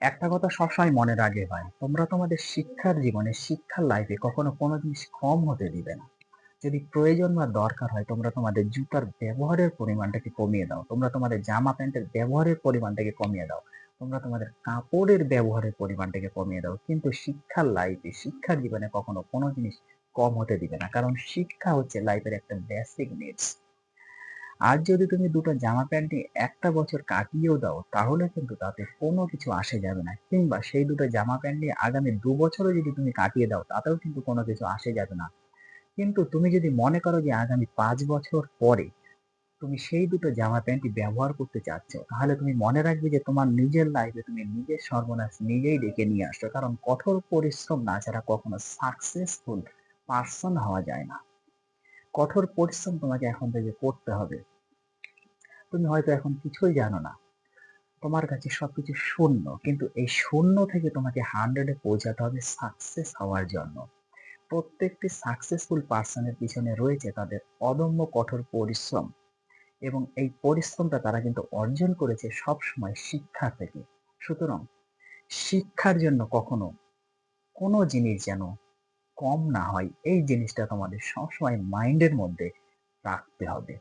একটা কথা সবসময় মনে রাখবে ভাই, তোমরা তোমাদের শিক্ষার জীবনে, শিক্ষার লাইফে কখনো কোনো জিনিস কম হতে দিবে না। যদি প্রয়োজন বা দরকার হয় তোমরা তোমাদের জুতার ব্যবহারের পরিমাণটাকে কমিয়ে দাও। তোমরা তোমাদের জামা প্যান্টের ব্যবহারের পরিমাণটাকে কমিয়ে দাও। তোমরা তোমাদের কাপড়ের ব্যবহারের পরিমাণটাকে কমিয়ে দাও। কিন্তু শিক্ষার লাইফে, শিক্ষার জীবনে কখনো কোনো জিনিস কম হতে দিবে না। কারণ শিক্ষা হচ্ছে লাইফের একটা বেসিক নিডস। আজ যদি তুমি দুটো জামা প্যান্টই একটা বছর কাটিয়েও দাও তাহলে কিন্তু তাতে কোনো কিছু আসে যাবে না। কিংবা সেই দুটো জামা প্যান্ট আগামী ২ বছরও যদি তুমি কাটিয়ে দাও তাতেও কিন্তু কোনো কিছু আসে যাবে না। কিন্তু তুমি যদি মনে করো যে আগামী ৫ বছর পরে তুমি সেই দুটো জামা প্যান্টই ব্যবহার করতে চাচ্ছ, তাহলে তুমি মনে রাখবে যে তোমার নিজের লাইফে তুমি নিজের সর্বনাশ নিজেই ডেকে নিয়ে আসছো। কারণ কঠোর পরিশ্রম না ছাড়া কখনো সাকসেসফুল পারসন হওয়া যায় না। কঠোর পরিশ্রম তোমাকে এখন থেকে করতে হবে। তুমি হয়তো এখন কিছুই জানো না। তোমার কাছে সবকিছু শূন্য। কিন্তু এই শূন্য থেকে তোমাকে 100 এ পৌঁছাতে হবে সাকসেস হওয়ার জন্য। প্রত্যেকটি সাকসেসফুল পার্সনের পিছনে রয়েছে তাদের অদম্য কঠোর পরিশ্রম এবং এই পরিশ্রমটা তারা কিন্তু অর্জন করেছে সবসময় শিক্ষা থেকে। সুতরাং শিক্ষার জন্য কখনো কোনো জিনিস যেন কম না হয় এই জিনিসটা তোমাদের সবসময় মাইন্ডের মধ্যে রাখতে হবে।